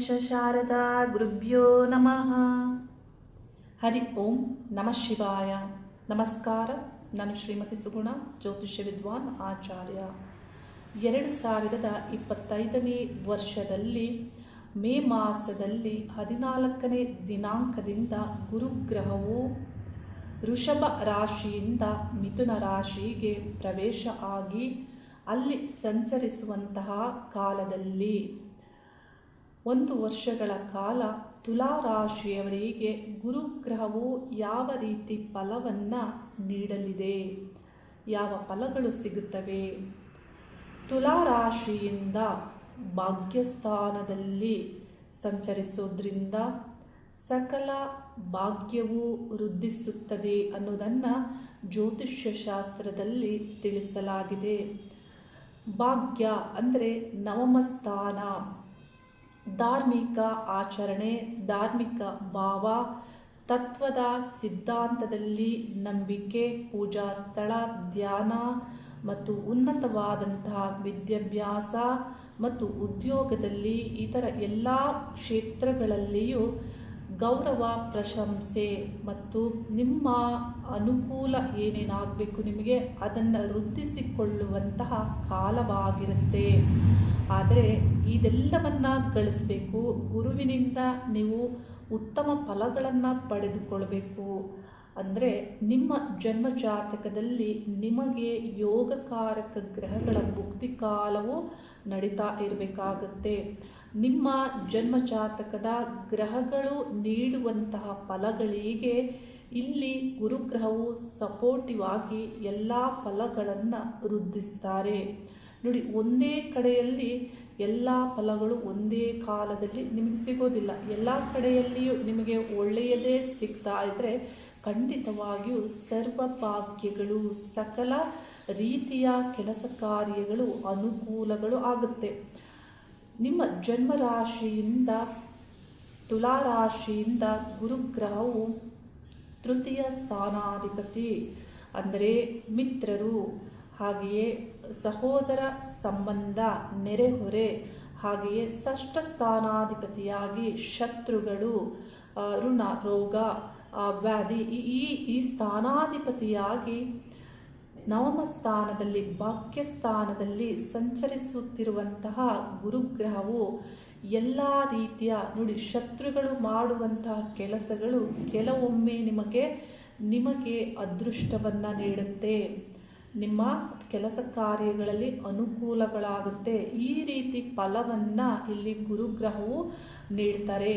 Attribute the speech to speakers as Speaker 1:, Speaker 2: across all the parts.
Speaker 1: ಗಣೇಶ ಶಾರದಾ ಗುರುಭ್ಯೋ ನಮಃ. ಹರಿ ಓಂ ನಮಃ ಶಿವಾಯ. ನಮಸ್ಕಾರ. ನಾನು ಶ್ರೀಮತಿ ಸುಗುಣ, ಜ್ಯೋತಿಷ್ಯ ವಿದ್ವಾನ್ ಆಚಾರ್ಯ. ಎರಡು ಸಾವಿರದ ಇಪ್ಪತ್ತೈದನೇ ವರ್ಷದಲ್ಲಿ, ಮೇ ಮಾಸದಲ್ಲಿ ಹದಿನಾಲ್ಕನೇ ದಿನಾಂಕದಿಂದ ಗುರುಗ್ರಹವು ಋಷಭ ರಾಶಿಯಿಂದ ಮಿಥುನ ರಾಶಿಗೆ ಪ್ರವೇಶ ಆಗಿ ಅಲ್ಲಿ ಸಂಚರಿಸುವಂತಹ ಕಾಲದಲ್ಲಿ ಒಂದು ವರ್ಷಗಳ ಕಾಲ ತುಲಾರಾಶಿಯವರಿಗೆ ಗುರುಗ್ರಹವು ಯಾವ ರೀತಿ ಫಲವನ್ನು ನೀಡಲಿದೆ? ಯಾವ ಫಲಗಳು ಸಿಗುತ್ತವೆ? ತುಲಾರಾಶಿಯಿಂದ ಭಾಗ್ಯಸ್ಥಾನದಲ್ಲಿ ಸಂಚರಿಸೋದ್ರಿಂದ ಸಕಲ ಭಾಗ್ಯವು ವೃದ್ಧಿಸುತ್ತದೆ ಅನ್ನೋದನ್ನು ಜ್ಯೋತಿಷ್ಯ ಶಾಸ್ತ್ರದಲ್ಲಿ ತಿಳಿಸಲಾಗಿದೆ. ಭಾಗ್ಯ ಅಂದರೆ ನವಮ ಸ್ಥಾನ ಧಾರ್ಮಿಕ ಆಚರಣೆ, ಧಾರ್ಮಿಕ ಭಾವ, ತತ್ವದ ಸಿದ್ಧಾಂತದಲ್ಲಿ ನಂಬಿಕೆ, ಪೂಜಾ ಸ್ಥಳ, ಧ್ಯಾನ ಮತ್ತು ಉನ್ನತವಾದಂತಹ ವಿದ್ಯಾಭ್ಯಾಸ ಮತ್ತು ಉದ್ಯೋಗದಲ್ಲಿ ಇತರ ಎಲ್ಲ ಕ್ಷೇತ್ರಗಳಲ್ಲಿಯೂ ಗೌರವ, ಪ್ರಶಂಸೆ ಮತ್ತು ನಿಮ್ಮ ಅನುಕೂಲ ಏನೇನಾಗಬೇಕು ನಿಮಗೆ ಅದನ್ನು ವೃದ್ಧಿಸಿಕೊಳ್ಳುವಂತಹ ಕಾಲವಾಗಿರುತ್ತೆ. ಆದರೆ ಇದೆಲ್ಲವನ್ನು ಗಳಿಸಬೇಕು. ಗುರುವಿನಿಂದ ನೀವು ಉತ್ತಮ ಫಲಗಳನ್ನು ಪಡೆದುಕೊಳ್ಬೇಕು. ಅಂದರೆ ನಿಮ್ಮ ಜನ್ಮ ಜಾತಕದಲ್ಲಿ ನಿಮಗೆ ಯೋಗಕಾರಕ ಗ್ರಹಗಳ ಮುಕ್ತಿ ಕಾಲವು ನಡೀತಾ ಇರಬೇಕಾಗುತ್ತೆ. ನಿಮ್ಮ ಜನ್ಮ ಜಾತಕದ ಗ್ರಹಗಳು ನೀಡುವಂತಹ ಫಲಗಳಿಗೆ ಇಲ್ಲಿ ಗುರುಗ್ರಹವು ಸಪೋರ್ಟಿವ್ ಆಗಿ ಎಲ್ಲ ಫಲಗಳನ್ನು ವೃದ್ಧಿಸ್ತಾರೆ. ನೋಡಿ, ಒಂದೇ ಕಡೆಯಲ್ಲಿ ಎಲ್ಲ ಫಲಗಳು ಒಂದೇ ಕಾಲದಲ್ಲಿ ನಿಮಗೆ ಸಿಗೋದಿಲ್ಲ. ಎಲ್ಲ ಕಡೆಯಲ್ಲಿಯೂ ನಿಮಗೆ ಒಳ್ಳೆಯದೇ ಸಿಗ್ತಾ ಇದ್ದರೆ ಖಂಡಿತವಾಗಿಯೂ ಸರ್ವ ಭಾಗ್ಯಗಳು, ಸಕಲ ರೀತಿಯ ಕೆಲಸ ಕಾರ್ಯಗಳು, ಅನುಕೂಲಗಳು ಆಗುತ್ತೆ. ನಿಮ್ಮ ಜನ್ಮರಾಶಿಯಿಂದ, ತುಲಾರಾಶಿಯಿಂದ ಗುರುಗ್ರಹವು ತೃತೀಯ ಸ್ಥಾನಾಧಿಪತಿ, ಅಂದರೆ ಮಿತ್ರರು, ಹಾಗೆಯೇ ಸಹೋದರ ಸಂಬಂಧ ನೆರೆಹೊರೆ, ಹಾಗೆಯೇ ಷಷ್ಠ ಸ್ಥಾನಾಧಿಪತಿಯಾಗಿ ಶತ್ರುಗಳು ಋಣ, ರೋಗ ವ್ಯಾಧಿ ಈ ಈ ಸ್ಥಾನಾಧಿಪತಿಯಾಗಿ ನವಮ ಸ್ಥಾನದಲ್ಲಿ ಭಾಗ್ಯ ಸ್ಥಾನದಲ್ಲಿ ಸಂಚರಿಸುತ್ತಿರುವಂತಹ ಗುರುಗ್ರಹವು ಎಲ್ಲ ರೀತಿಯ ನೋಡಿ ಶತ್ರುಗಳು ಮಾಡುವಂತಹ ಕೆಲಸಗಳು ಕೆಲವೊಮ್ಮೆ ನಿಮಗೆ ನಿಮಗೆ ಅದೃಷ್ಟವನ್ನು ನೀಡುತ್ತೆ. ನಿಮ್ಮ ಕೆಲಸ ಕಾರ್ಯಗಳಲ್ಲಿ ಅನುಕೂಲಗಳಾಗುತ್ತೆ. ಈ ರೀತಿ ಫಲವನ್ನು ಇಲ್ಲಿ ಗುರುಗ್ರಹವು ನೀಡ್ತಾರೆ.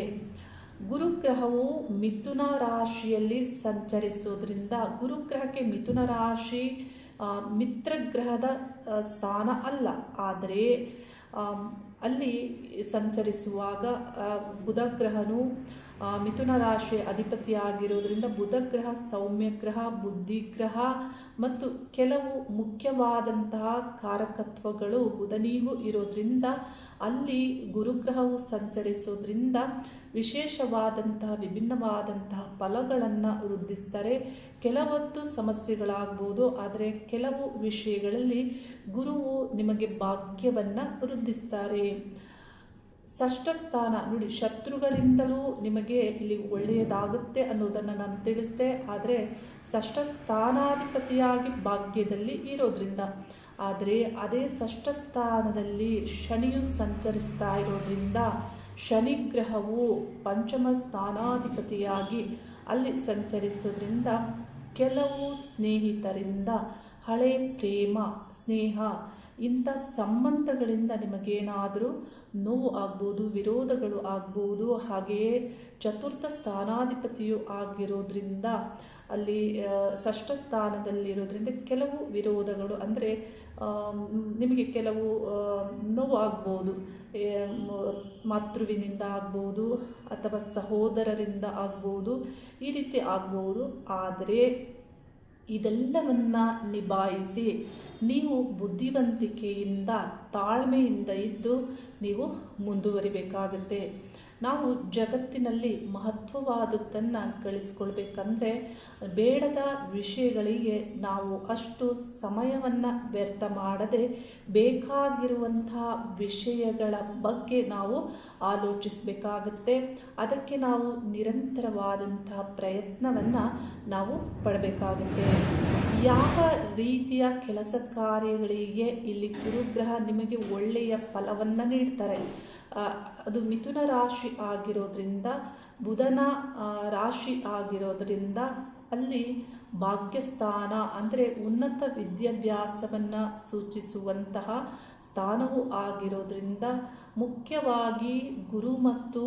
Speaker 1: ಗುರುಗ್ರಹವು ಮಿಥುನ ರಾಶಿಯಲ್ಲಿ ಸಂಚರಿಸೋದ್ರಿಂದ ಗುರುಗ್ರಹಕ್ಕೆ ಮಿಥುನ ರಾಶಿ ಮಿತ್ರಗ್ರಹದ ಸ್ಥಾನ ಅಲ್ಲ. ಆದರೆ ಅಲ್ಲಿ ಸಂಚರಿಸುವಾಗ ಬುಧ ಗ್ರಹನು ಮಿಥುನ ರಾಶಿ ಅಧಿಪತಿಯಾಗಿರೋದ್ರಿಂದ ಬುಧ ಗ್ರಹ ಸೌಮ್ಯ ಗ್ರಹ ಬುದ್ಧಿಗ್ರಹ ಮತ್ತು ಕೆಲವು ಮುಖ್ಯವಾದಂತಹ ಕಾರಕತ್ವಗಳು ಬುಧನಿಗೂ ಇರೋದ್ರಿಂದ ಅಲ್ಲಿ ಗುರುಗ್ರಹವು ಸಂಚರಿಸೋದ್ರಿಂದ ವಿಶೇಷವಾದಂತಹ, ವಿಭಿನ್ನವಾದಂತಹ ಫಲಗಳನ್ನು ವೃದ್ಧಿಸ್ತಾರೆ. ಕೆಲವೊಂದು ಸಮಸ್ಯೆಗಳಾಗ್ಬೋದು, ಆದರೆ ಕೆಲವು ವಿಷಯಗಳಲ್ಲಿ ಗುರುವು ನಿಮಗೆ ಭಾಗ್ಯವನ್ನು ವೃದ್ಧಿಸ್ತಾರೆ. ಷಷ್ಠ ಸ್ಥಾನ ನೋಡಿ, ಶತ್ರುಗಳಿಂದಲೂ ನಿಮಗೆ ಇಲ್ಲಿ ಒಳ್ಳೆಯದಾಗುತ್ತೆ ಅನ್ನೋದನ್ನು ನಾನು ತಿಳಿಸ್ದೆ. ಆದರೆ ಷಷ್ಠ ಸ್ಥಾನಾಧಿಪತಿಯಾಗಿ ಭಾಗ್ಯದಲ್ಲಿ ಇರೋದ್ರಿಂದ, ಆದರೆ ಅದೇ ಷಷ್ಠ ಸ್ಥಾನದಲ್ಲಿ ಶನಿಯು ಸಂಚರಿಸ್ತಾ ಇರೋದ್ರಿಂದ, ಶನಿಗ್ರಹವು ಪಂಚಮ ಸ್ಥಾನಾಧಿಪತಿಯಾಗಿ ಅಲ್ಲಿ ಸಂಚರಿಸೋದ್ರಿಂದ ಕೆಲವು ಸ್ನೇಹಿತರಿಂದ, ಹಳೆ ಪ್ರೇಮ, ಸ್ನೇಹ, ಇಂಥ ಸಂಬಂಧಗಳಿಂದ ನಿಮಗೇನಾದರೂ ನೋವು ಆಗ್ಬೋದು, ವಿರೋಧಗಳು ಆಗ್ಬೋದು, ಹಾಗೆಯೇ ಚತುರ್ಥ ಸ್ಥಾನಾಧಿಪತಿಯು ಆಗಿರೋದ್ರಿಂದ ಅಲ್ಲಿ ಷಷ್ಠ ಸ್ಥಾನದಲ್ಲಿರೋದ್ರಿಂದ ಕೆಲವು ವಿರೋಧಗಳು ಅಂದರೆ ನಿಮಗೆ ಕೆಲವು ನೋವು ಆಗ್ಬೋದು ಮಾತೃವಿನಿಂದ ಆಗ್ಬೋದು ಅಥವಾ ಸಹೋದರರಿಂದ ಆಗ್ಬೋದು, ಈ ರೀತಿ ಆಗ್ಬೋದು. ಆದರೆ ಇದೆಲ್ಲವನ್ನು ನಿಭಾಯಿಸಿ ನೀವು ಬುದ್ಧಿವಂತಿಕೆಯಿಂದ ತಾಳ್ಮೆಯಿಂದ ಇದ್ದು ನೀವು ಮುಂದುವರಿಬೇಕಾಗುತ್ತೆ. ನಾವು ಜಗತ್ತಿನಲ್ಲಿ ಮಹತ್ವವಾದದ್ದನ್ನು ಗಳಿಸ್ಕೊಳ್ಬೇಕಂದ್ರೆ ಬೇಡದ ವಿಷಯಗಳಿಗೆ ನಾವು ಅಷ್ಟು ಸಮಯವನ್ನು ವ್ಯರ್ಥ ಮಾಡದೆ ಬೇಕಾಗಿರುವಂತಹ ವಿಷಯಗಳ ಬಗ್ಗೆ ನಾವು ಆಲೋಚಿಸಬೇಕಾಗುತ್ತೆ. ಅದಕ್ಕೆ ನಾವು ನಿರಂತರವಾದಂತಹ ಪ್ರಯತ್ನವನ್ನು ನಾವು ಪಡಬೇಕಾಗುತ್ತೆ. ಯಾವ ರೀತಿಯ ಕೆಲಸ ಕಾರ್ಯಗಳಿಗೆ ಇಲ್ಲಿ ಗುರುಗ್ರಹ ನಿಮಗೆ ಒಳ್ಳೆಯ ಫಲವನ್ನು ನೀಡ್ತಾರೆ? ಅದು ಮಿಥುನ ರಾಶಿ ಆಗಿರೋದ್ರಿಂದ, ಬುಧನ ರಾಶಿ ಆಗಿರೋದ್ರಿಂದ ಅಲ್ಲಿ ಭಾಗ್ಯಸ್ಥಾನ, ಅಂದರೆ ಉನ್ನತ ವಿದ್ಯಾಭ್ಯಾಸವನ್ನು ಸೂಚಿಸುವಂತಹ ಸ್ಥಾನವು ಆಗಿರೋದ್ರಿಂದ ಮುಖ್ಯವಾಗಿ ಗುರು ಮತ್ತು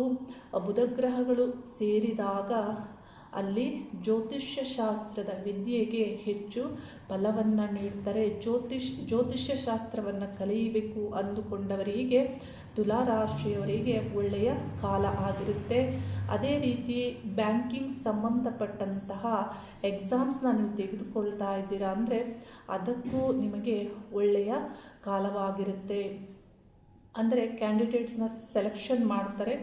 Speaker 1: ಬುಧಗ್ರಹಗಳು ಸೇರಿದಾಗ ಅಲ್ಲಿ ಜ್ಯೋತಿಷ್ಯ ಶಾಸ್ತ್ರದ ವಿದ್ಯೆಗೆ ಹೆಚ್ಚು ಫಲವನ್ನು ನೀಡ್ತಾರೆ. ಜ್ಯೋತಿಷ್ ಜ್ಯೋತಿಷ್ಯ ಶಾಸ್ತ್ರವನ್ನು ಕಲಿಯಬೇಕು ಅಂದುಕೊಂಡವರಿಗೆ ತುಲಾರಾಶಿಯವರಿಗೆ ಒಳ್ಳೆಯ ಕಾಲ ಆಗಿರುತ್ತೆ. ಅದೇ ರೀತಿ ಬ್ಯಾಂಕಿಂಗ್ ಸಂಬಂಧಪಟ್ಟಂತಹ ಎಕ್ಸಾಮ್ಸ್ನ ನೀವು ತೆಗೆದುಕೊಳ್ತಾ ಇದ್ದೀರಾ ಅಂದರೆ ಅದಕ್ಕೂ ನಿಮಗೆ ಒಳ್ಳೆಯ ಕಾಲವಾಗಿರುತ್ತೆ. ಅಂದರೆ ಕ್ಯಾಂಡಿಡೇಟ್ಸ್ನ ಸೆಲೆಕ್ಷನ್ ಮಾಡ್ತಾರೆ.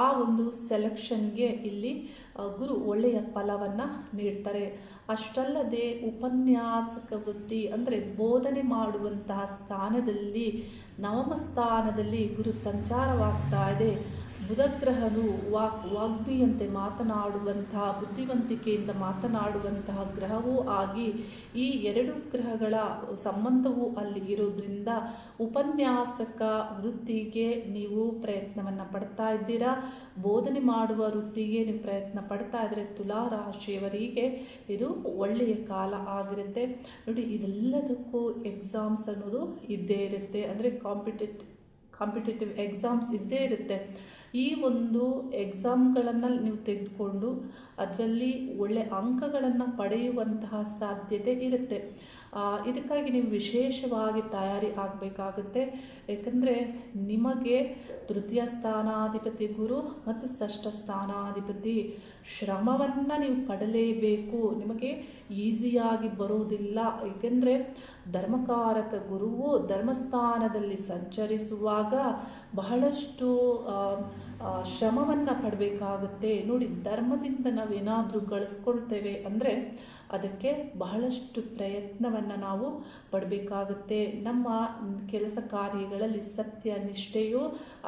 Speaker 1: ಆ ಒಂದು ಸೆಲೆಕ್ಷನ್ಗೆ ಇಲ್ಲಿ ಗುರು ಒಳ್ಳೆಯ ಫಲವನ್ನು ನೀಡ್ತಾರೆ. ಅಷ್ಟಲ್ಲದೆ ಉಪನ್ಯಾಸಕ ವೃತ್ತಿ ಅಂದರೆ ಬೋಧನೆ ಮಾಡುವಂತಹ ಸ್ಥಾನದಲ್ಲಿ ನವಮ ಸ್ಥಾನದಲ್ಲಿ ಗುರು ಸಂಚಾರವಾಗ್ತಾ ಇದೆ. ಬುಧಗ್ರಹನು ವಾಕ್, ವಾಗ್ಮಿಯಂತೆ ಮಾತನಾಡುವಂತಹ ಬುದ್ಧಿವಂತಿಕೆಯಿಂದ ಮಾತನಾಡುವಂತಹ ಗ್ರಹವೂ ಆಗಿ ಈ ಎರಡು ಗ್ರಹಗಳ ಸಂಬಂಧವೂ ಅಲ್ಲಿ ಇರೋದ್ರಿಂದ ಉಪನ್ಯಾಸಕ ವೃತ್ತಿಗೆ ನೀವು ಪ್ರಯತ್ನವನ್ನು ಪಡ್ತಾ ಇದ್ದೀರಾ? ಬೋಧನೆ ಮಾಡುವ ವೃತ್ತಿಗೆ ನೀವು ಪ್ರಯತ್ನ ಪಡ್ತಾ ಇದ್ದರೆ ತುಲಾ ರಾಶಿಯವರಿಗೆ ಇದು ಒಳ್ಳೆಯ ಕಾಲ ಆಗಿರುತ್ತೆ. ನೋಡಿ, ಇದೆಲ್ಲದಕ್ಕೂ ಎಕ್ಸಾಮ್ಸ್ ಅನ್ನೋದು ಇದ್ದೇ ಇರುತ್ತೆ. ಅಂದರೆ ಕಾಂಪಿಟೇಟ್ ಕಾಂಪಿಟೇಟಿವ್ ಎಕ್ಸಾಮ್ಸ್ ಇದ್ದೇ ಇರುತ್ತೆ. ಈ ಒಂದು ಎಕ್ಸಾಮ್ಗಳನ್ನು ನೀವು ತೆಗೆದುಕೊಂಡು ಅದರಲ್ಲಿ ಒಳ್ಳೆ ಅಂಕಗಳನ್ನು ಪಡೆಯುವಂತಹ ಸಾಧ್ಯತೆ ಇರುತ್ತೆ. ಇದಕ್ಕಾಗಿ ನೀವು ವಿಶೇಷವಾಗಿ ತಯಾರಿ ಆಗಬೇಕಾಗುತ್ತೆ. ಏಕೆಂದರೆ ನಿಮಗೆ ತೃತೀಯ ಸ್ಥಾನಾಧಿಪತಿ ಗುರು ಮತ್ತು ಷಷ್ಠ ಸ್ಥಾನಾಧಿಪತಿ ಶ್ರಮವನ್ನು ನೀವು ಪಡಲೇಬೇಕು. ನಿಮಗೆ ಈಸಿಯಾಗಿ ಬರುವುದಿಲ್ಲ. ಏಕೆಂದರೆ ಧರ್ಮಕಾರಕ ಗುರುವು ಧರ್ಮಸ್ಥಾನದಲ್ಲಿ ಸಂಚರಿಸುವಾಗ ಬಹಳಷ್ಟು ಶ್ರಮವನ್ನು ಪಡಬೇಕಾಗುತ್ತೆ. ನೋಡಿ, ಧರ್ಮದಿಂದ ನಾವೇನಾದರೂ ಗಳಿಸ್ಕೊಳ್ತೇವೆ ಅಂದರೆ ಅದಕ್ಕೆ ಬಹಳಷ್ಟು ಪ್ರಯತ್ನವನ್ನು ನಾವು ಪಡಬೇಕಾಗುತ್ತೆ. ನಮ್ಮ ಕೆಲಸ ಕಾರ್ಯಗಳಲ್ಲಿ ಸತ್ಯ, ನಿಷ್ಠೆಯು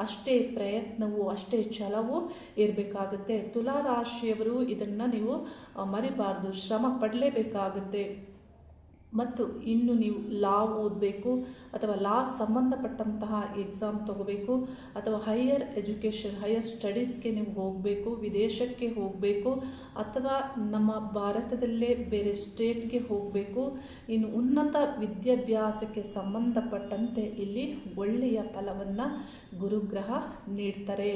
Speaker 1: ಅಷ್ಟೇ ಪ್ರಯತ್ನವು, ಅಷ್ಟೇ ಛಲವು ಇರಬೇಕಾಗುತ್ತೆ. ತುಲಾರಾಶಿಯವರು ಇದನ್ನು ನೀವು ಮರಿಬಾರ್ದು. ಶ್ರಮ ಪಡಲೇಬೇಕಾಗುತ್ತೆ. ಮತ್ತು ಇನ್ನು ನೀವು ಲಾ ಓದಬೇಕು ಅಥವಾ ಲಾ ಸಂಬಂಧಪಟ್ಟಂತಹ ಎಕ್ಸಾಮ್ ತಗೋಬೇಕು ಅಥವಾ ಹೈಯರ್ ಎಜುಕೇಷನ್ ಹೈಯರ್ ಸ್ಟಡೀಸ್ಗೆ ನೀವು ಹೋಗಬೇಕು, ವಿದೇಶಕ್ಕೆ ಹೋಗಬೇಕು ಅಥವಾ ನಮ್ಮ ಭಾರತದಲ್ಲೇ ಬೇರೆ ಸ್ಟೇಟ್ಗೆ ಹೋಗಬೇಕು. ಇನ್ನು ಉನ್ನತ ವಿದ್ಯಾಭ್ಯಾಸಕ್ಕೆ ಸಂಬಂಧಪಟ್ಟಂತೆ ಇಲ್ಲಿ ಒಳ್ಳೆಯ ಫಲವನ್ನು ಗುರುಗ್ರಹ ನೀಡ್ತಾರೆ.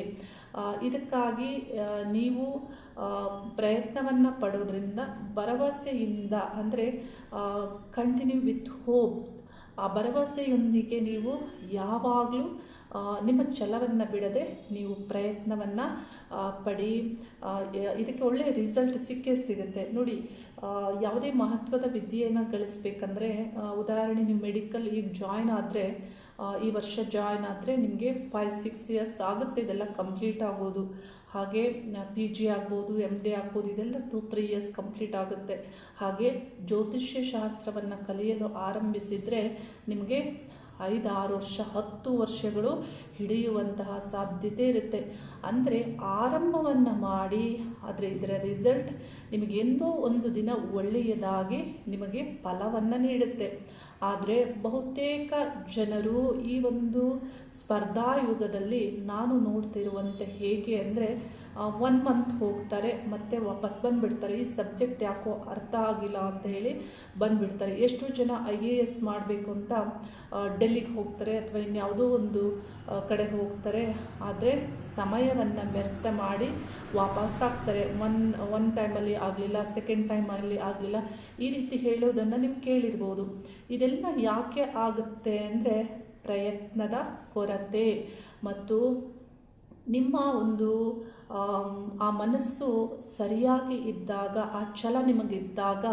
Speaker 1: ಇದಕ್ಕಾಗಿ ನೀವು ಪ್ರಯತ್ನವನ್ನು ಪಡೋದ್ರಿಂದ ಭರವಸೆಯಿಂದ, ಅಂದರೆ ಕಂಟಿನ್ಯೂ ವಿತ್ ಹೋಪ್ಸ್ ಆ ಭರವಸೆಯೊಂದಿಗೆ ನೀವು ಯಾವಾಗಲೂ ನಿಮ್ಮ ಛಲವನ್ನು ಬಿಡದೆ ನೀವು ಪ್ರಯತ್ನವನ್ನು ಪಡಿ ಇದಕ್ಕೆ ಒಳ್ಳೆಯ ರಿಸಲ್ಟ್ ಸಿಕ್ಕೇ ಸಿಗುತ್ತೆ. ನೋಡಿ ಯಾವುದೇ ಮಹತ್ವದ ವಿದ್ಯೆಯನ್ನು ಗಳಿಸ್ಬೇಕಂದ್ರೆ ಉದಾಹರಣೆ, ನೀವು ಮೆಡಿಕಲ್ ಈಗ ಜಾಯ್ನ್ ಆದರೆ ಈ ವರ್ಷ ಜಾಯ್ನ್ ಆದರೆ ನಿಮಗೆ ಫೈವ್ ಸಿಕ್ಸ್ ಇಯರ್ಸ್ ಆಗುತ್ತೆ ಇದೆಲ್ಲ ಕಂಪ್ಲೀಟ್ ಆಗೋದು. ಹಾಗೆ ಪಿ ಜಿ ಆಗ್ಬೋದು ಎಂ ಡಿ ಆಗ್ಬೋದು, ಇದೆಲ್ಲ ಟು ತ್ರೀ ಇಯರ್ಸ್ ಕಂಪ್ಲೀಟ್ ಆಗುತ್ತೆ. ಹಾಗೆ ಜ್ಯೋತಿಷ್ಯ ಶಾಸ್ತ್ರವನ್ನು ಕಲಿಯಲು ಆರಂಭಿಸಿದರೆ ನಿಮಗೆ ಐದಾರು ವರ್ಷ, ಹತ್ತು ವರ್ಷಗಳು ಹಿಡಿಯುವಂತಹ ಸಾಧ್ಯತೆ ಇರುತ್ತೆ. ಅಂದರೆ ಆರಂಭವನ್ನು ಮಾಡಿ ಆದರೆ ಇದರ ರಿಸಲ್ಟ್ ನಿಮಗೆಂದೋ ಒಂದು ದಿನ ಒಳ್ಳೆಯದಾಗಿ ನಿಮಗೆ ಫಲವನ್ನು ನೀಡುತ್ತೆ. ಆದರೆ ಬಹುತೇಕ ಜನರು ಈ ಒಂದು ಸ್ಪರ್ಧಾ ಯುಗದಲ್ಲಿ ನಾನು ನೋಡ್ತಿರುವಂತೆ ಹೇಗೆ ಅಂದರೆ ಒನ್ ಮಂತ್ ಹೋಗ್ತಾರೆ, ಮತ್ತು ವಾಪಸ್ ಬಂದುಬಿಡ್ತಾರೆ. ಈ ಸಬ್ಜೆಕ್ಟ್ ಯಾಕೋ ಅರ್ಥ ಆಗಿಲ್ಲ ಅಂತ ಹೇಳಿ ಬಂದುಬಿಡ್ತಾರೆ. ಎಷ್ಟು ಜನ ಐ ಎ ಎಸ್ ಮಾಡಬೇಕು ಅಂತ ಡೆಲ್ಲಿಗೆ ಹೋಗ್ತಾರೆ ಅಥವಾ ಇನ್ಯಾವುದೋ ಒಂದು ಕಡೆ ಹೋಗ್ತಾರೆ. ಆದರೆ ಸಮಯವನ್ನು ವ್ಯರ್ಥ ಮಾಡಿ ವಾಪಸ್ ಆಗ್ತಾರೆ. ಒನ್ ಒನ್ ಟೈಮಲ್ಲಿ ಆಗಲಿಲ್ಲ ಸೆಕೆಂಡ್ ಟೈಮಲ್ಲಿ ಆಗಲಿಲ್ಲ. ಈ ರೀತಿ ಹೇಳೋದನ್ನು ನೀವು ಕೇಳಿರ್ಬೋದು. ಇದೆಲ್ಲ ಯಾಕೆ ಆಗುತ್ತೆ ಅಂದರೆ ಪ್ರಯತ್ನದ ಕೊರತೆ. ಮತ್ತು ನಿಮ್ಮ ಒಂದು ಆ ಮನಸ್ಸು ಸರಿಯಾಗಿ ಇದ್ದಾಗ, ಆ ಛಲ ನಿಮಗಿದ್ದಾಗ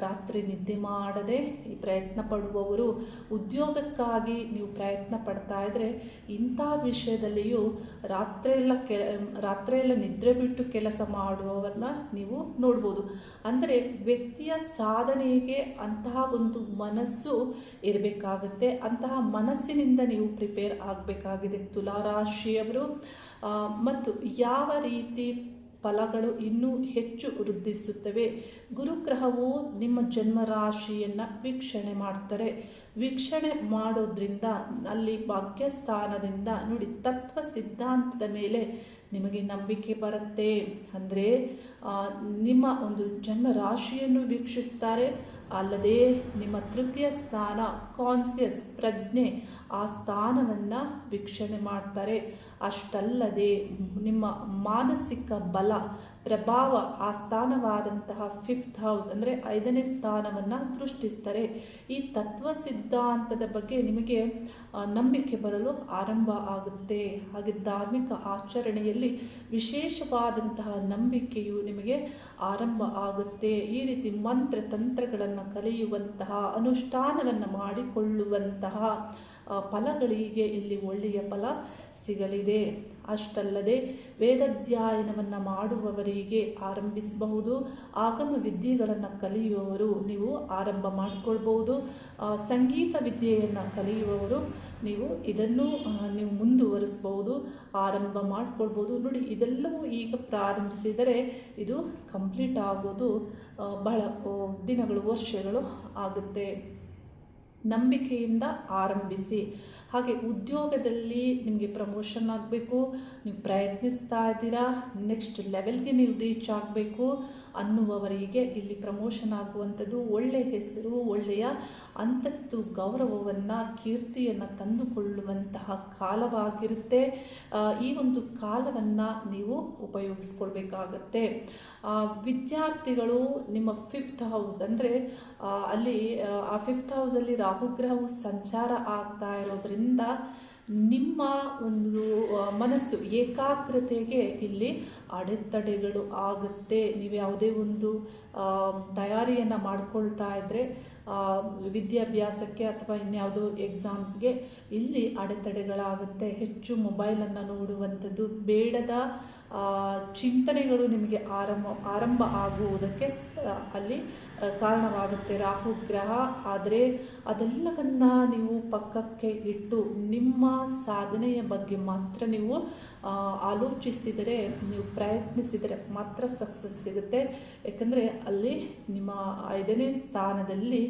Speaker 1: ರಾತ್ರಿ ನಿದ್ದೆ ಮಾಡದೆ ಈ ಪ್ರಯತ್ನ ಪಡುವವರು ಉದ್ಯೋಗಕ್ಕಾಗಿ ನೀವು ಪ್ರಯತ್ನ ಪಡ್ತಾ ಇದ್ದರೆ ಇಂಥ ವಿಷಯದಲ್ಲಿಯೂ ರಾತ್ರಿಯೆಲ್ಲ ಕೆ ರಾತ್ರಿಯೆಲ್ಲ ನಿದ್ರೆ ಬಿಟ್ಟು ಕೆಲಸ ಮಾಡುವವರನ್ನ ನೀವು ನೋಡ್ಬೋದು. ಅಂದರೆ ವ್ಯಕ್ತಿಯ ಸಾಧನೆಗೆ ಅಂತಹ ಒಂದು ಮನಸ್ಸು ಇರಬೇಕಾಗುತ್ತೆ. ಅಂತಹ ಮನಸ್ಸಿನಿಂದ ನೀವು ಪ್ರಿಪೇರ್ ಆಗಬೇಕಾಗಿದೆ. ತುಲಾರಾಶಿಯವರು ಮತ್ತು ಯಾವ ರೀತಿ ಫಲಗಳು ಇನ್ನೂ ಹೆಚ್ಚು ವೃದ್ಧಿಸುತ್ತವೆ. ಗುರುಗ್ರಹವು ನಿಮ್ಮ ಜನ್ಮ ರಾಶಿಯನ್ನು ವೀಕ್ಷಣೆ ಮಾಡ್ತಾರೆ. ವೀಕ್ಷಣೆ ಮಾಡೋದ್ರಿಂದ ಅಲ್ಲಿ ಭಾಗ್ಯಸ್ಥಾನದಿಂದ ನೋಡಿ, ತತ್ವ ಸಿದ್ಧಾಂತದ ಮೇಲೆ ನಿಮಗೆ ನಂಬಿಕೆ ಬರುತ್ತೆ. ಅಂದರೆ ನಿಮ್ಮ ಒಂದು ಜನ್ಮ ರಾಶಿಯನ್ನು ವೀಕ್ಷಿಸ್ತಾರೆ. ಅಲ್ಲದೆ ನಿಮ್ಮ ತೃತೀಯ ಸ್ಥಾನ ಕಾನ್ಸಿಯಸ್ ಪ್ರಜ್ಞೆ ಆ ಸ್ಥಾನವನ್ನು ವೀಕ್ಷಣೆ ಮಾಡ್ತಾರೆ. ಅಷ್ಟಲ್ಲದೆ ನಿಮ್ಮ ಮಾನಸಿಕ ಬಲ ಪ್ರಭಾವ ಆ ಸ್ಥಾನವಾದಂತಹ ಫಿಫ್ತ್ ಹೌಸ್ ಅಂದರೆ ಐದನೇ ಸ್ಥಾನವನ್ನು ಸೃಷ್ಟಿಸ್ತಾರೆ. ಈ ತತ್ವ ಸಿದ್ಧಾಂತದ ಬಗ್ಗೆ ನಿಮಗೆ ನಂಬಿಕೆ ಬರಲು ಆರಂಭ ಆಗುತ್ತೆ. ಹಾಗೆ ಧಾರ್ಮಿಕ ಆಚರಣೆಯಲ್ಲಿ ವಿಶೇಷವಾದಂತಹ ನಂಬಿಕೆಯು ನಿಮಗೆ ಆರಂಭ ಆಗುತ್ತೆ. ಈ ರೀತಿ ಮಂತ್ರ ತಂತ್ರಗಳನ್ನು ಕಲಿಯುವಂತಹ, ಅನುಷ್ಠಾನವನ್ನು ಮಾಡಿಕೊಳ್ಳುವಂತಹ ಫಲಗಳಿಗೆ ಇಲ್ಲಿ ಒಳ್ಳೆಯ ಫಲ ಸಿಗಲಿದೆ. ಅಷ್ಟಲ್ಲದೆ ವೇದಾಧ್ಯಯನವನ್ನು ಮಾಡುವವರಿಗೆ ಆರಂಭಿಸಬಹುದು. ಆಗಮ ವಿದ್ಯೆಗಳನ್ನು ಕಲಿಯುವವರು ನೀವು ಆರಂಭ ಮಾಡಿಕೊಳ್ಬಹುದು. ಸಂಗೀತ ವಿದ್ಯೆಯನ್ನು ಕಲಿಯುವವರು ನೀವು ಇದನ್ನು ನೀವು ಮುಂದುವರಿಸ್ಬೋದು ಆರಂಭ ಮಾಡಿಕೊಳ್ಬೋದು ನೋಡಿ, ಇದೆಲ್ಲವೂ ಈಗ ಪ್ರಾರಂಭಿಸಿದರೆ ಇದು ಕಂಪ್ಲೀಟ್ ಆಗೋದು ಬಹಳ ದಿನಗಳು, ವರ್ಷಗಳು ಆಗುತ್ತೆ. ನಂಬಿಕೆಯಿಂದ ಆರಂಭಿಸಿ. ಹಾಗೆ ಉದ್ಯೋಗದಲ್ಲಿ ನಿಮಗೆ ಪ್ರಮೋಷನ್ ಆಗಬೇಕು, ನೀವು ಪ್ರಯತ್ನಿಸ್ತಾ ಇದ್ದೀರಾ ನೆಕ್ಸ್ಟ್ ಲೆವೆಲ್ಗೆ ನೀವು ರೀಚ್ ಆಗಬೇಕು ಅನ್ನುವವರಿಗೆ ಇಲ್ಲಿ ಪ್ರಮೋಷನ್ ಆಗುವಂಥದ್ದು ಒಳ್ಳೆಯ ಹೆಸರು, ಒಳ್ಳೆಯ ಅಂತಸ್ತು, ಗೌರವವನ್ನು, ಕೀರ್ತಿಯನ್ನು ತಂದುಕೊಳ್ಳುವಂತಹ ಕಾಲವಾಗಿರುತ್ತೆ. ಈ ಒಂದು ಕಾಲವನ್ನು ನೀವು ಉಪಯೋಗಿಸ್ಕೊಳ್ಬೇಕಾಗತ್ತೆ. ವಿದ್ಯಾರ್ಥಿಗಳು ನಿಮ್ಮ ಫಿಫ್ತ್ ಹೌಸ್ ಅಂದರೆ ಅಲ್ಲಿ ಆ, ಫಿಫ್ತ್ ಹೌಸಲ್ಲಿ ರಾಹುಗ್ರಹವು ಸಂಚಾರ ಆಗ್ತಾ ಇರೋದ್ರಿಂದ ನಿಮ್ಮ ಒಂದು ಮನಸ್ಸು ಏಕಾಗ್ರತೆಗೆ ಇಲ್ಲಿ ಅಡೆತಡೆಗಳು ಆಗುತ್ತೆ. ನೀವು ಯಾವುದೇ ಒಂದು ತಯಾರಿಯನ್ನು ಮಾಡ್ಕೊಳ್ತಾ ಇದ್ದರೆ ವಿದ್ಯಾಭ್ಯಾಸಕ್ಕೆ ಅಥವಾ ಇನ್ಯಾವುದೋ ಎಕ್ಸಾಮ್ಸ್ಗೆ ಇಲ್ಲಿ ಅಡೆತಡೆಗಳಾಗುತ್ತೆ. ಹೆಚ್ಚು ಮೊಬೈಲನ್ನು ನೋಡುವಂಥದ್ದು ಬೇಡದ ಚಿಂತನೆಗಳು ನಿಮಗೆ ಆರಂಭ ಆರಂಭ ಆಗುವುದಕ್ಕೆ ಅಲ್ಲಿ ಕಾರಣವಾಗುತ್ತೆ. ರಾಹು ಗ್ರಹ ಆದರೆ ಅದೆಲ್ಲವನ್ನು ನೀವು ಪಕ್ಕಕ್ಕೆ ಇಟ್ಟು ನಿಮ್ಮ ಸಾಧನೆಯ ಬಗ್ಗೆ ಮಾತ್ರ ನೀವು ಆಲೋಚಿಸಿದರೆ, ನೀವು ಪ್ರಯತ್ನಿಸಿದರೆ ಮಾತ್ರ ಸಕ್ಸಸ್ ಸಿಗುತ್ತೆ. ಯಾಕಂದರೆ ಅಲ್ಲಿ ನಿಮ್ಮ ಐದನೇ ಸ್ಥಾನದಲ್ಲಿ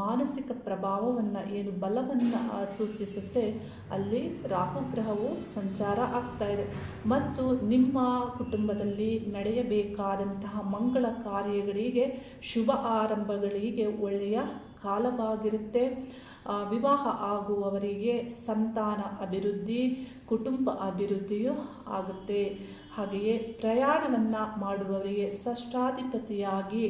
Speaker 1: ಮಾನಸಿಕ ಪ್ರಭಾವವನ್ನು ಏನು ಬಲವನ್ನು ಸೂಚಿಸುತ್ತೆ. ಅಲ್ಲಿ ರಾಹುಗ್ರಹವು ಸಂಚಾರ ಆಗ್ತಾ ಇದೆ. ಮತ್ತು ನಿಮ್ಮ ಕುಟುಂಬದಲ್ಲಿ ನಡೆಯಬೇಕಾದಂತಹ ಮಂಗಳ ಕಾರ್ಯಗಳಿಗೆ ಶುಭ ಆರಂಭಗಳಿಗೆ ಒಳ್ಳೆಯ ಕಾಲವಾಗಿರುತ್ತೆ. ವಿವಾಹ ಆಗುವವರಿಗೆ ಸಂತಾನ ಅಭಿವೃದ್ಧಿ ಕುಟುಂಬ ಅಭಿವೃದ್ಧಿಯೂ ಆಗುತ್ತೆ. ಹಾಗೆಯೇ ಪ್ರಯಾಣವನ್ನು ಮಾಡುವವರಿಗೆ ಷಷ್ಠಾಧಿಪತಿಯಾಗಿ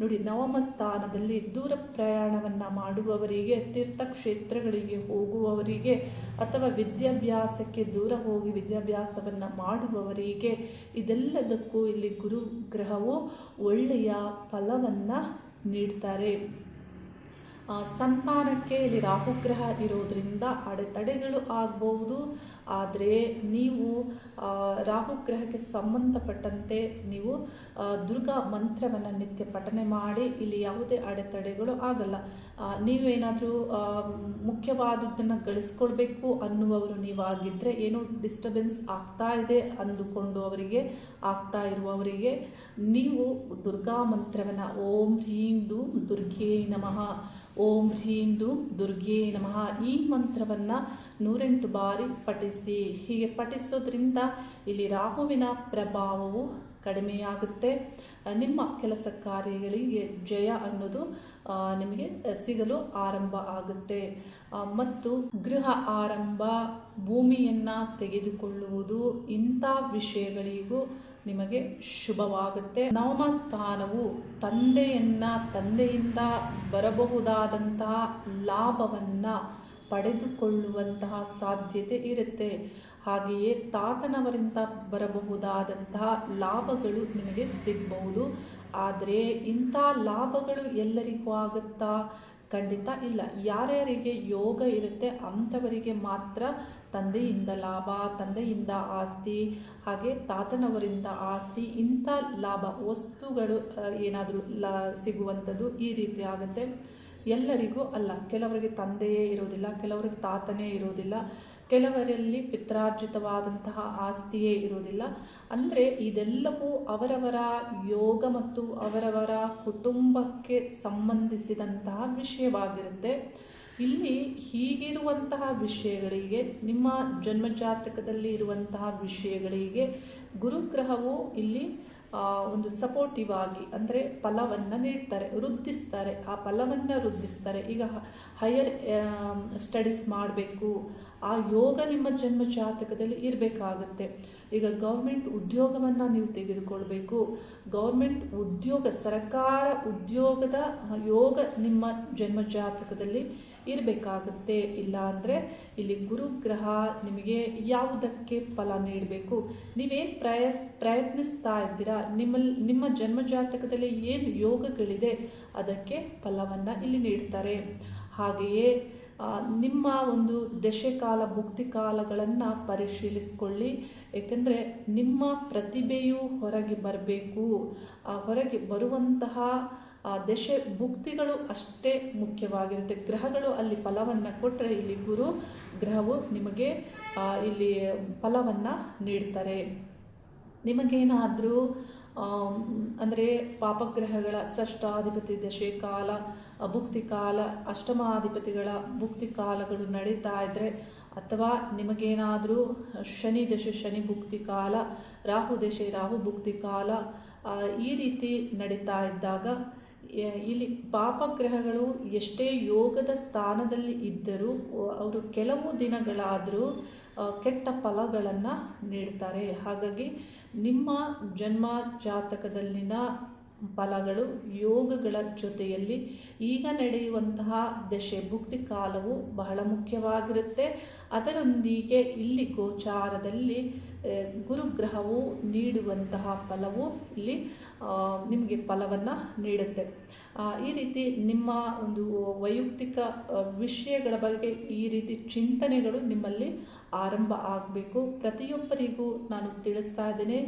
Speaker 1: ನೋಡಿ ನವಮ ಸ್ಥಾನದಲ್ಲಿ ದೂರ ಪ್ರಯಾಣವನ್ನು ಮಾಡುವವರಿಗೆ, ತೀರ್ಥಕ್ಷೇತ್ರಗಳಿಗೆ ಹೋಗುವವರಿಗೆ ಅಥವಾ ವಿದ್ಯಾಭ್ಯಾಸಕ್ಕೆ ದೂರ ಹೋಗಿ ವಿದ್ಯಾಭ್ಯಾಸವನ್ನು ಮಾಡುವವರಿಗೆ ಇದೆಲ್ಲದಕ್ಕೂ ಇಲ್ಲಿ ಗುರು ಗ್ರಹವು ಒಳ್ಳೆಯ ಫಲವನ್ನು ನೀಡ್ತಾರೆ. ಸಂತಾನಕ್ಕೆ ಇಲ್ಲಿ ರಾಹುಗ್ರಹ ಇರೋದ್ರಿಂದ ಅಡೆತಡೆಗಳು ಆಗಬಹುದು. ಆದರೆ ನೀವು ರಾಹು ರಾಹುಗ್ರಹಕ್ಕೆ ಸಂಬಂಧಪಟ್ಟಂತೆ ನೀವು ದುರ್ಗಾ ಮಂತ್ರವನ್ನು ನಿತ್ಯ ಪಠನೆ ಮಾಡಿ, ಇಲ್ಲಿ ಯಾವುದೇ ಅಡೆತಡೆಗಳು ಆಗಲ್ಲ. ನೀವೇನಾದರೂ ಮುಖ್ಯವಾದದ್ದನ್ನು ಗಳಿಸ್ಕೊಳ್ಬೇಕು ಅನ್ನುವವರು ನೀವಾಗಿದ್ದರೆ ಏನೋ ಡಿಸ್ಟರ್ಬೆನ್ಸ್ ಆಗ್ತಾ ಇದೆ ಅಂದುಕೊಂಡು ಅವರಿಗೆ ಆಗ್ತಾ ಇರುವವರಿಗೆ, ನೀವು ದುರ್ಗಾ ಮಂತ್ರವನ್ನು ಓಂ ಡು ದುರ್ಗೇ ನಮಃ ಓಂ ಹ್ರೀಂ ದೂಂ ದುರ್ಗೇ ನಮಃ ಈ ಮಂತ್ರವನ್ನು ನೂರೆಂಟು ಬಾರಿ ಪಠಿಸಿ. ಹೀಗೆ ಪಠಿಸೋದ್ರಿಂದ ಇಲ್ಲಿ ರಾಹುವಿನ ಪ್ರಭಾವವು ಕಡಿಮೆಯಾಗುತ್ತೆ. ನಿಮ್ಮ ಕೆಲಸ ಕಾರ್ಯಗಳಿಗೆ ಜಯ ಅನ್ನೋದು ನಿಮಗೆ ಸಿಗಲು ಆರಂಭ ಆಗುತ್ತೆ. ಮತ್ತು ಗೃಹ ಆರಂಭ ಭೂಮಿಯನ್ನು ತೆಗೆದುಕೊಳ್ಳುವುದು ಇಂಥ ವಿಷಯಗಳಿಗೂ ನಿಮಗೆ ಶುಭವಾಗುತ್ತೆ. ನವಮ ಸ್ಥಾನವು ತಂದೆಯನ್ನ ತಂದೆಯಿಂದ ಬರಬಹುದಾದಂತಹ ಲಾಭವನ್ನು ಪಡೆದುಕೊಳ್ಳುವಂತಹ ಸಾಧ್ಯತೆ ಇರುತ್ತೆ. ಹಾಗೆಯೇ ತಾತನವರಿಂದ ಬರಬಹುದಾದಂತಹ ಲಾಭಗಳು ನಿಮಗೆ ಸಿಗಬಹುದು. ಆದರೆ ಇಂಥ ಲಾಭಗಳು ಎಲ್ಲರಿಗೂ ಆಗುತ್ತಾ? ಖಂಡಿತ ಇಲ್ಲ. ಯಾರ್ಯಾರಿಗೆ ಯೋಗ ಇರುತ್ತೆ ಅಂಥವರಿಗೆ ಮಾತ್ರ ತಂದೆಯಿಂದ ಲಾಭ ತಂದೆಯಿಂದ ಆಸ್ತಿ, ಹಾಗೆ ತಾತನವರಿಂದ ಆಸ್ತಿ, ಇಂಥ ಲಾಭ, ವಸ್ತುಗಳು ಏನಾದರೂ ಲ, ಸಿಗುವಂಥದ್ದು ಈ ರೀತಿ ಆಗುತ್ತೆ. ಎಲ್ಲರಿಗೂ ಅಲ್ಲ, ಕೆಲವರಿಗೆ ತಂದೆಯೇ ಇರೋದಿಲ್ಲ ಕೆಲವರಿಗೆ ತಾತನೇ ಇರೋದಿಲ್ಲ ಕೆಲವರಲ್ಲಿ ಪಿತ್ರಾರ್ಜಿತವಾದಂತಹ ಆಸ್ತಿಯೇ ಇರೋದಿಲ್ಲ ಅಂದರೆ ಇದೆಲ್ಲವೂ ಅವರವರ ಯೋಗ ಮತ್ತು ಅವರವರ ಕುಟುಂಬಕ್ಕೆ ಸಂಬಂಧಿಸಿದಂತಹ ವಿಷಯವಾಗಿರುತ್ತೆ. ಇಲ್ಲಿ ಹೀಗಿರುವಂತಹ ವಿಷಯಗಳಿಗೆ, ನಿಮ್ಮ ಜನ್ಮಜಾತಕದಲ್ಲಿ ಇರುವಂತಹ ವಿಷಯಗಳಿಗೆ ಗುರುಗ್ರಹವು ಇಲ್ಲಿ ಒಂದು ಸಪೋರ್ಟಿವ್ ಆಗಿ, ಅಂದರೆ ಫಲವನ್ನು ನೀಡ್ತಾರೆ, ವೃದ್ಧಿಸ್ತಾರೆ. ಆ ಫಲವನ್ನು ವೃದ್ಧಿಸ್ತಾರೆ. ಈಗ ಹೈಯರ್ ಸ್ಟಡೀಸ್ ಮಾಡಬೇಕು, ಆ ಯೋಗ ನಿಮ್ಮ ಜನ್ಮ ಜಾತಕದಲ್ಲಿ ಇರಬೇಕಾಗುತ್ತೆ. ಈಗ ಗೌರ್ಮೆಂಟ್ ಉದ್ಯೋಗವನ್ನು ನೀವು ತೆಗೆದುಕೊಳ್ಬೇಕು. ಗೌರ್ಮೆಂಟ್ ಉದ್ಯೋಗ, ಸರ್ಕಾರ ಉದ್ಯೋಗದ ಯೋಗ ನಿಮ್ಮ ಜನ್ಮ ಜಾತಕದಲ್ಲಿ ಇರಬೇಕಾಗುತ್ತೆ. ಇಲ್ಲ ಅಂದರೆ ಇಲ್ಲಿ ಗುರುಗ್ರಹ ನಿಮಗೆ ಯಾವುದಕ್ಕೆ ಫಲ ನೀಡಬೇಕು? ನೀವೇನು ಪ್ರಯಸ್, ಪ್ರಯತ್ನಿಸ್ತಾ ಇದ್ದೀರಾ? ನಿಮ್ಮಲ್ಲಿ ನಿಮ್ಮ ಜನ್ಮ ಜಾತಕದಲ್ಲಿ ಏನು ಯೋಗಗಳಿದೆ? ಅದಕ್ಕೆ ಫಲವನ್ನು ಇಲ್ಲಿ ನೀಡ್ತಾರೆ. ಹಾಗೆಯೇ ನಿಮ್ಮ ಒಂದು ದಶಕಾಲ ಭುಕ್ತಿ ಕಾಲಗಳನ್ನು ಪರಿಶೀಲಿಸಿಕೊಳ್ಳಿ. ಏಕೆಂದರೆ ನಿಮ್ಮ ಪ್ರತಿಭೆಯು ಹೊರಗೆ ಬರಬೇಕು. ಹೊರಗೆ ಬರುವಂತಹ ದಶೆ ಭುಕ್ತಿಗಳು ಅಷ್ಟೇ ಮುಖ್ಯವಾಗಿರುತ್ತೆ. ಗ್ರಹಗಳು ಅಲ್ಲಿ ಫಲವನ್ನು ಕೊಟ್ಟರೆ ಇಲ್ಲಿ ಗುರು ಗ್ರಹವು ನಿಮಗೆ ಆ, ಇಲ್ಲಿ ಫಲವನ್ನು ನೀಡ್ತಾರೆ. ನಿಮಗೇನಾದರೂ ಅಂದರೆ ಪಾಪಗ್ರಹಗಳ ಷಷ್ಟಾಧಿಪತಿ ದಶೆ ಕಾಲ ಆ, ಭುಕ್ತಿ ಕಾಲ ಅಷ್ಟಮಾಧಿಪತಿಗಳ ಭುಕ್ತಿ ಕಾಲಗಳು ನಡೀತಾ ಇದ್ದರೆ ಅಥವಾ ನಿಮಗೇನಾದರೂ ಶನಿ ದಶೆ ಶನಿ ಭುಕ್ತಿ ಕಾಲ ರಾಹು ದಶೆ ರಾಹು ಭುಕ್ತಿ ಕಾಲ ಈ ರೀತಿ ನಡೀತಾ ಇದ್ದಾಗ ಇಲ್ಲಿ ಪಾಪಗ್ರಹಗಳು ಎಷ್ಟೇ ಯೋಗದ ಸ್ಥಾನದಲ್ಲಿ ಇದ್ದರೂ ಅವರು ಕೆಲವು ದಿನಗಳಾದರೂ ಕೆಟ್ಟ ಫಲಗಳನ್ನು ನೀಡ್ತಾರೆ. ಹಾಗಾಗಿ ನಿಮ್ಮ ಜನ್ಮ ಜಾತಕದಲ್ಲಿನ ಫಲಗಳು ಯೋಗಗಳ ಜೊತೆಯಲ್ಲಿ ಈಗ ನಡೆಯುವಂತಹ ದಶೆ ಭುಕ್ತಿ ಕಾಲವು ಬಹಳ ಮುಖ್ಯವಾಗಿರುತ್ತೆ. ಅದರೊಂದಿಗೆ ಇಲ್ಲಿ ಗೋಚಾರದಲ್ಲಿ ಗುರುಗ್ರಹವು ನೀಡುವಂತಹ ಫಲವು ಇಲ್ಲಿ ನಿಮಗೆ ಫಲವನ್ನು ನೀಡುತ್ತೆ. ಈ ರೀತಿ ನಿಮ್ಮ ಒಂದು ವೈಯಕ್ತಿಕ ವಿಷಯಗಳ ಬಗ್ಗೆ ಈ ರೀತಿ ಚಿಂತನೆಗಳು ನಿಮ್ಮಲ್ಲಿ ಆರಂಭ ಆಗಬೇಕು. ಪ್ರತಿಯೊಬ್ಬರಿಗೂ ನಾನು ತಿಳಿಸ್ತಾ ಇದ್ದೇನೆ,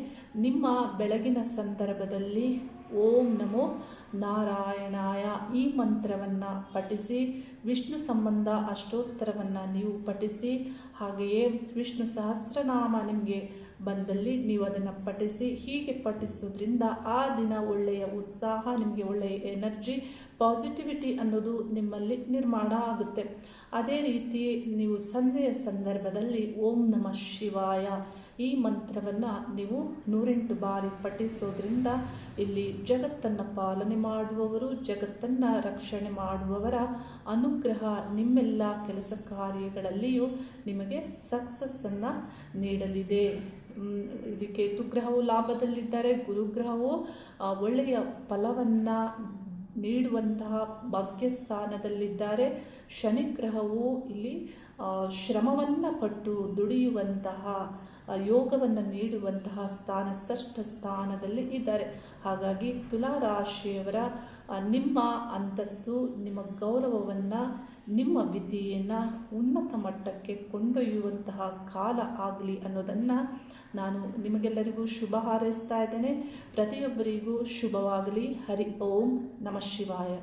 Speaker 1: ನಿಮ್ಮ ಬೆಳಗಿನ ಸಂದರ್ಭದಲ್ಲಿ ಓಂ ನಮೋ ನಾರಾಯಣಾಯ. ಈ ಮಂತ್ರವನ್ನು ಪಠಿಸಿ, ವಿಷ್ಣು ಸಂಬಂಧ ಅಷ್ಟೋತ್ತರವನ್ನು ನೀವು ಪಠಿಸಿ, ಹಾಗೆಯೇ ವಿಷ್ಣು ಸಹಸ್ರನಾಮ ನಿಮಗೆ ಬಂದಲ್ಲಿ ನೀವು ಅದನ್ನು ಪಠಿಸಿ, ಹೀಗೆ ಪಠಿಸೋದ್ರಿಂದ ಆ ದಿನ ಒಳ್ಳೆಯ ಉತ್ಸಾಹ, ನಿಮಗೆ ಒಳ್ಳೆಯ ಎನರ್ಜಿ, ಪಾಸಿಟಿವಿಟಿ ಅನ್ನೋದು ನಿಮ್ಮಲ್ಲಿ ನಿರ್ಮಾಣ ಆಗುತ್ತೆ. ಅದೇ ರೀತಿ ನೀವು ಸಂಜೆಯ ಸಂದರ್ಭದಲ್ಲಿ ಓಂ ನಮಃ ಶಿವಾಯ. ಈ ಮಂತ್ರವನ್ನು ನೀವು ನೂರೆಂಟು ಬಾರಿ ಪಠಿಸೋದ್ರಿಂದ ಇಲ್ಲಿ ಜಗತ್ತನ್ನು ಪಾಲನೆ ಮಾಡುವವರು, ಜಗತ್ತನ್ನು ರಕ್ಷಣೆ ಮಾಡುವವರ ಅನುಗ್ರಹ ನಿಮ್ಮೆಲ್ಲ ಕೆಲಸ ಕಾರ್ಯಗಳಲ್ಲಿಯೂ ನಿಮಗೆ ಸಕ್ಸಸ್ಸನ್ನು ನೀಡಲಿದೆ. ಇಲ್ಲಿ ಕೇತುಗ್ರಹವು ಲಾಭದಲ್ಲಿದ್ದಾರೆ ಗುರುಗ್ರಹವು ಒಳ್ಳೆಯ ಫಲವನ್ನು ನೀಡುವಂತಹ ಭಾಗ್ಯಸ್ಥಾನದಲ್ಲಿದ್ದಾರೆ. ಶನಿಗ್ರಹವು ಇಲ್ಲಿ ಶ್ರಮವನ್ನು ಪಟ್ಟು ದುಡಿಯುವಂತಹ ಯೋಗವನ್ನು ನೀಡುವಂತಹ ಸ್ಥಾನ, ಷಷ್ಠ ಸ್ಥಾನದಲ್ಲಿ ಇದ್ದಾರೆ. ಹಾಗಾಗಿ ತುಲಾ ರಾಶಿಯವರ ನಿಮ್ಮ ಅಂತಸ್ತು, ನಿಮ್ಮ ಗೌರವವನ್ನು, ನಿಮ್ಮ ವಿದ್ಯೆಯನ್ನು ಉನ್ನತ ಮಟ್ಟಕ್ಕೆ ಕೊಂಡೊಯ್ಯುವಂತಹ ಕಾಲ ಆಗಲಿ ಅನ್ನೋದನ್ನು ನಾನು ನಿಮಗೆಲ್ಲರಿಗೂ ಶುಭ ಹಾರೈಸ್ತಾ ಇದ್ದೇನೆ. ಪ್ರತಿಯೊಬ್ಬರಿಗೂ ಶುಭವಾಗಲಿ. ಹರಿ ಓಂ ನಮಃ ಶಿವಾಯ.